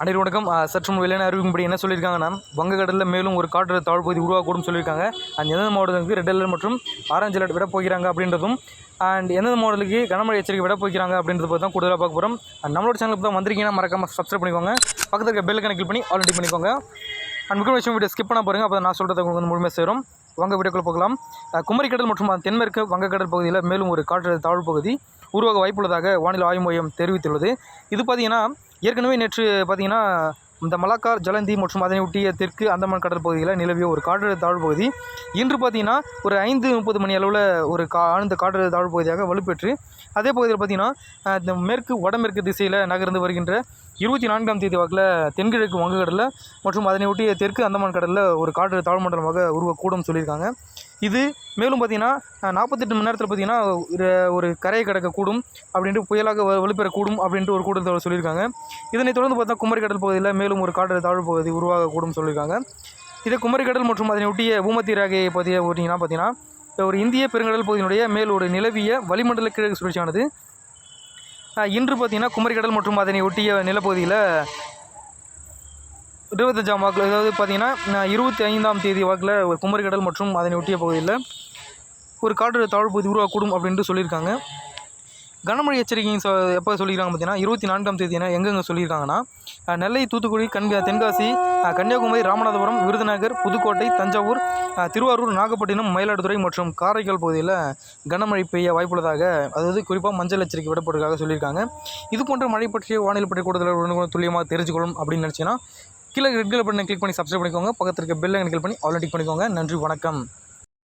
அனைவரும் வணக்கம். சற்று முன் வெளியான அறிவிக்கும்படி என்ன சொல்லியிருக்காங்கன்னா வங்கக்கடலில் மேலும் ஒரு காற்று தாழ்வுப்பகுதி உருவாகக்கூடும் சொல்லியிருக்காங்க. அண்ட் எந்தெந்த மாவட்டத்துக்கு ரெட் அலர்ட் மற்றும் ஆரஞ்சு அலர்ட் விட போகிறாங்க அப்படின்றதும் அண்ட் எந்தெந்த மாவட்டத்துக்கு கனமழை எச்சரிக்கை விட போகிறாங்க அப்படின்றத பற்றி தான் கூடுதலாக பார்க்க போகிறோம் அண்ட் நம்மளோட சேனலுக்கு தான் வந்திருக்கீங்கன்னா மறக்காம சப்ஸ்கிரைப் பண்ணிக்கோங்க. பக்கத்தில் இருக்க பெல் கணக்கில் பண்ணி ஆல்ரெடி பண்ணிக்கோங்க. அண்ட் முக்கிய விஷயம் வீடியோ ஸ்கிப் பண்ண போகிறேங்க அப்போ நான் சொல்கிறத உங்களுக்கு வந்து முழுமையாக சேரும். வங்க வீடியோக்குள்ள போகலாம். குமரிக்கடல் மற்றும் அதன் தென்மேற்கு வங்கக்கடல் பகுதியில் மேலும் ஒரு காற்று தாழ்வு பகுதி உருவாக வாய்ப்புள்ளதாக வானிலை ஆய்வு மையம் தெரிவித்துள்ளது. இது பார்த்தீங்கன்னா ஏற்கனவே நேற்று பார்த்தீங்கன்னா இந்த மலாக்கார் ஜலந்தி மற்றும் அதனை ஒட்டிய தெற்கு அந்தமான் கடல் பகுதியில் நிலவிய ஒரு காற்றழுத்த தாழ்வு பகுதி. இன்று பார்த்தீங்கன்னா ஒரு ஐந்து முப்பது மணி அளவில் ஒரு கா ஆழ்ந்த காற்றழுத்த தாழ்வு பகுதியாக வலுப்பெற்று அதே பகுதியில் பார்த்திங்கன்னா இந்த மேற்கு வடமேற்கு திசையில் நகர்ந்து வருகின்ற இருபத்தி நான்காம் தேதி வாக்கில் தென்கிழக்கு வங்கக்கடலில் மற்றும் அதனை ஒட்டிய தெற்கு அந்தமான் கடலில் ஒரு காற்று தாழ்மண்டலமாக உருவக்கூடும் சொல்லியிருக்காங்க. இது மேலும் பார்த்தீங்கன்னா நாற்பத்தெட்டு மணி நேரத்தில் பார்த்திங்கன்னா ஒரு கரையை கடக்கக்கூடும் அப்படின்ட்டு புயலாக வ- வலுப்பெறக்கூடும் அப்படின்ட்டு ஒரு கூடுதல் சொல்லியிருக்காங்க. இதனைத் தொடர்ந்து பார்த்தா குமரிக்கடல் பகுதியில் மேலும் ஒரு காற்று தாழ்வு பகுதி உருவாகக்கூடும் சொல்லியிருக்காங்க. இதே குமரிக்கடல் மற்றும் அதனை ஒட்டிய பூமத்திய ரேகையை பற்றிய ஓட்டிங்கன்னா பார்த்திங்கன்னா ஒரு இந்திய பெருங்கடல் பகுதியினுடைய மேல் ஒரு நிலவிய வளிமண்டல கிழக்கு சுழற்சியானது இன்று பார்த்தீங்கன்னா குமரிக்கடல் மற்றும் அதனை ஒட்டிய நிலப்பகுதியில் இருபத்தஞ்சாம் வாக்கில் அதாவது பார்த்திங்கன்னா இருபத்தி ஐந்தாம் தேதி வாக்கில் ஒரு குமரிக்கடல் மற்றும் அதனை ஒட்டிய பகுதியில் ஒரு காற்று தாழ்வு பகுதி உருவாக்கூடும் அப்படின்ட்டு சொல்லியிருக்காங்க. கனமழை எச்சரிக்கையும் சொ எப்போ சொல்லியிருக்காங்க பார்த்தீங்கன்னா இருபத்தி நான்காம் தேதி என்ன எங்கெங்கே சொல்லியிருக்காங்கன்னா நெல்லை தூத்துக்குடி கண் தென்காசி கன்னியாகுமரி ராமநாதபுரம் விருதுநகர் புதுக்கோட்டை தஞ்சாவூர் திருவாரூர் நாகப்பட்டினம் மயிலாடுதுறை மற்றும் காரைக்கால் பகுதியில் கனமழை பெய்ய வாய்ப்புள்ளதாக அதாவது குறிப்பாக மஞ்சள் எச்சரிக்கை விடப்படுவதாக சொல்லியிருக்காங்க. இது போன்ற மழை பற்றிய வானிலை பற்றிய கூடுதல் உடனுக்குடன் துல்லியமாக தெரிஞ்சுக்கணும் அப்படின்னு நினச்சிங்கன்னா கீழே ரெட் கலர் பட்டனை கிளிக் பண்ணி சப்ஸ்கிரைப் பண்ணிக்கோங்க. பக்கத்தில் இருக்க பெல் கிளிக் பண்ணி ஆல்ரெடி பண்ணிக்கோங்க. நன்றி வணக்கம்.